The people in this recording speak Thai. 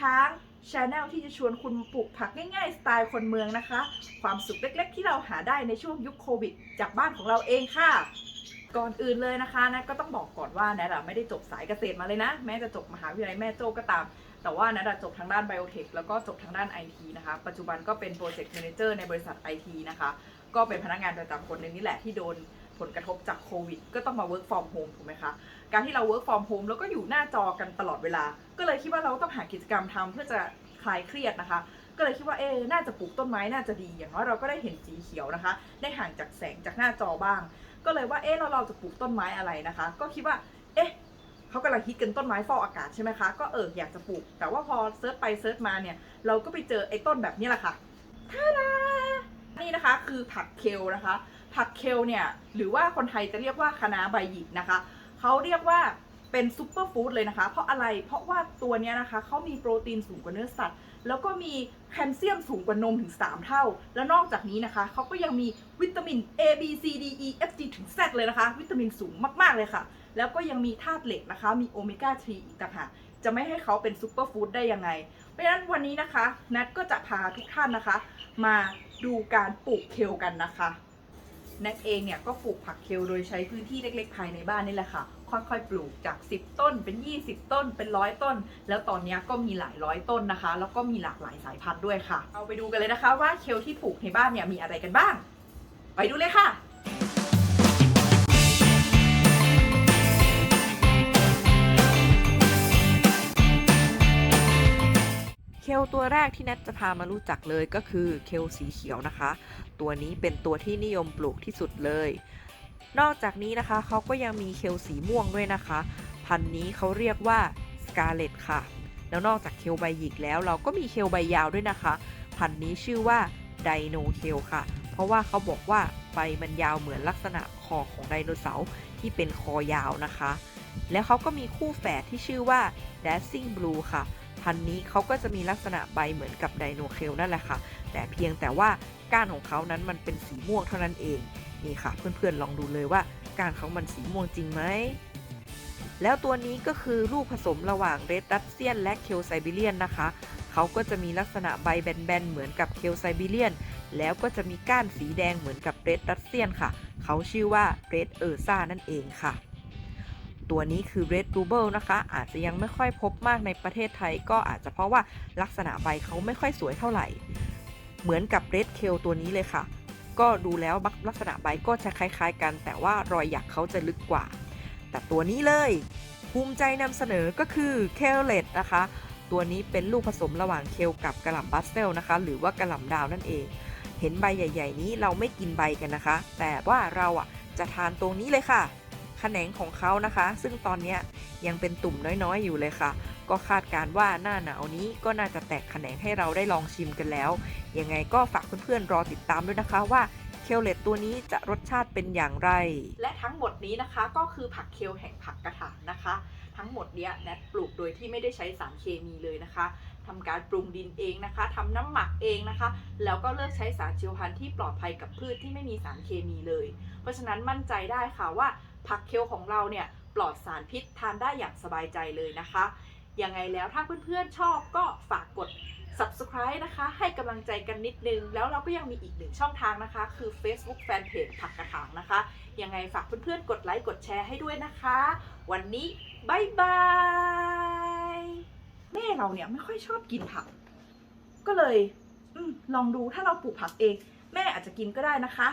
ช้างชาแนลที่จะชวนคุณปลูกผักง่ายๆ สไตล์คนเมืองนะคะ ความสุขเล็กๆ ที่เราหาได้ในช่วงยุคโควิด จากบ้านของเราเองค่ะ ก่อนอื่นเลยนะคะนะก็ต้องบอกก่อนว่าแนทอะไม่ได้จบสายเกษตรมาเลยนะ แม้จะจบมหาวิทยาลัยแม่โจ้ก็ตาม แต่ว่านะจบทางด้านไบโอเทคแล้วก็จบทางด้าน IT นะคะ ปัจจุบันก็เป็นโปรเจกต์ a ม a เจอร์ในบริษัท IT นะคะ ก็เป็นพนักงานประจำคนหนึ่งนี่แหละที่โดน ผลกระทบจากโควิด ก็ต้องมา work from home ถูกไหมคะ การที่เรา work from home แล้วก็อยู่หน้าจอกันตลอดเวลา ก็เลยคิดว่าเราต้องหากิจกรรมทำเพื่อจะคลายเครียดนะคะ ก็เลยคิดว่าเอ๊น่าจะปลูกต้นไม้น่าจะดี อย่างน้อยเราก็ได้เห็นสีเขียวนะคะ ได้ห่างจากแสงจากหน้าจอบ้าง ก็เลยว่าเอ๊เราเราจะปลูกต้นไม้อะไรนะคะ ก็คิดว่าเอ๊ะเขากำลังฮิตกันต้นไม้ฟอกอากาศใช่ไหมคะ ก็เอออยากจะปลูก แต่ว่าพอเซิร์ชไปเซิร์ชมาเนี่ยเราก็ไปเจอไอ้ต้นแบบนี้แหละค่ะท่าดานี่นะคะคือผักเคลนะคะ ผักเคลเนี่ยหรือว่าคนไทยจะเรียกว่าคะน้าใบหยิกนะคะเขาเรียกว่าเป็นซูเปอร์ฟู้ดเลยนะคะ เพราะอะไร เพราะว่าตัวเนี้ยนะคะเขามีโปรตีนสูงกว่าเนื้อสัตว์ แล้วก็มีแคลเซียมสูงกว่านมถึง 3 เท่า แล้วนอกจากนี้นะคะเขาก็ยังมีวิตามิน A B C D E F G ถึง Z เลยนะคะ วิตามินสูงมาก ๆ เลยค่ะ แล้วก็ยังมีธาตุเหล็กนะคะ มีโอเมก้า 3 อีกต่างหากจะไม่ให้เขาเป็นซูเปอร์ฟู้ดได้ยังไง เพราะฉะนั้นวันนี้นะคะ นัทก็จะพาทุกท่านนะคะ มาดูการปลูกเคลกันนะคะ แนทเองเนี่ยก็ปลูกผักเคลโดยใช้พื้นที่เล็กๆ ภายในบ้านนี่แหละค่ะ ค่อยๆ ปลูกจาก 10 ต้นเป็น 20 ต้นเป็นร้อยต้น แล้วตอนนี้ก็มีหลายร้อยต้นนะคะ แล้วก็มีหลากหลายสายพันธุ์ด้วยค่ะ เอาไปดูกันเลยนะคะว่าเคลที่ปลูกในบ้านเนี่ยมีอะไรกันบ้าง ไปดูเลยค่ะ ตัวแรกที่แนทจะพามารู้จักเลยก็คือเคลสีเขียวนะคะ ตัวนี้เป็นตัวที่นิยมปลูกที่สุดเลย นอกจากนี้นะคะเขาก็ยังมีเคลสีม่วงด้วยนะคะ พันธุ์นี้เขาเรียกว่าสกาเลตค่ะ แล้วนอกจากเคลใบหยิกแล้ว เราก็มีเคลใบยาวด้วยนะคะ พันธุ์นี้ชื่อว่าไดโนเคลค่ะ เพราะว่าเขาบอกว่าใบมันยาวเหมือนลักษณะคอของไดโนเสาร์ที่เป็นคอยาวนะคะ แล้วเขาก็มีคู่แฝดที่ชื่อว่า Dancing Blue ค่ะ พันธุ์นี้เขาก็จะมีลักษณะใบเหมือนกับไดโนเคลนั่นแหละค่ะ แต่เพียงแต่ว่าก้านของเขานั้นมันเป็นสีม่วงเท่านั้นเอง นี่ค่ะ เพื่อนๆลองดูเลยว่าก้านเขามันสีม่วงจริงไหมแล้วตัวนี้ก็คือลูกผสมระหว่างเรดดัตเซียนและเคลไซบีเรียนนะคะ เขาก็จะมีลักษณะใบแบนๆเหมือนกับเคลไซบีเรียน แล้วก็จะมีก้านสีแดงเหมือนกับเรดดัตเซียนค่ะ เขาชื่อว่าเรดเออร์ซ่านั่นเองค่ะ ตัวนี้คือ Red r u b e นะคะ อาจจะยังไม่ค่อยพบมากในประเทศไทย ก็อาจจะเพราะว่าลักษณะใบเขาไม่ค่อยสวยเท่าไหร่ เหมือนกับ Red k a l ตัวนี้เลยค่ะ ก็ดูแล้วลักษณะใบก็จะคล้ายๆ กัน แต่ว่ารอยหยักเขาจะลึกกว่า แต่ตัวนี้เลย ภูมิใจนำเสนอก็คือเคลเลตนะคะ ตัวนี้เป็นลูกผสมระหว่างเคลกับกระหล่ำบัสเซลนะคะ หรือว่ากระหล่ำดาวนั่นเอง เห็นใบใหญ่ ๆ นี้เราไม่กินใบกันนะคะ แต่ว่าเราอะจะทานตรงนี้เลยค่ะ แขนงของเขานะคะ ซึ่งตอนนี้ยังเป็นตุ่มน้อยๆ อยู่เลยค่ะ ก็คาดการว่าหน้าหนาวนี้ก็น่าจะแตกแขนงให้เราได้ลองชิมกันแล้ว ยังไงก็ฝากเพื่อนๆรอติดตามด้วยนะคะว่าเคลเลตตัวนี้จะรสชาติเป็นอย่างไร และทั้งหมดนี้นะคะก็คือผักเคลแห่งผักกระถางนะคะ ทั้งหมดเนี้ยแนทปลูกโดยที่ไม่ได้ใช้สารเคมีเลยนะคะ ทำการปรุงดินเองนะคะทำน้ำหมักเองนะคะ แล้วก็เลือกใช้สารชีวพันธุ์ที่ปลอดภัยกับพืชที่ไม่มีสารเคมีเลย เพราะฉะนั้นมั่นใจได้ค่ะว่าผักเคลของเราเนี่ยปลอดสารพิษทานได้อย่างสบายใจเลยนะคะยังไงแล้วถ้าเพื่อนๆชอบก็ฝากกด subscribe นะคะ ให้กำลังใจกันนิดนึง แล้วเราก็ยังมีอีกหนึ่งช่องทางนะคะ คือ Facebook Fanpage ผักกระถางนะคะ ยังไงฝากเพื่อนๆ กดไลค์ กดแชร์ให้ด้วยนะคะ วันนี้บายบาย แม่เราเนี่ยไม่ค่อยชอบกินผัก ก็เลยอลองดูถ้าเราปลูกผักเอง แม่อาจจะกินก็ได้นะคะ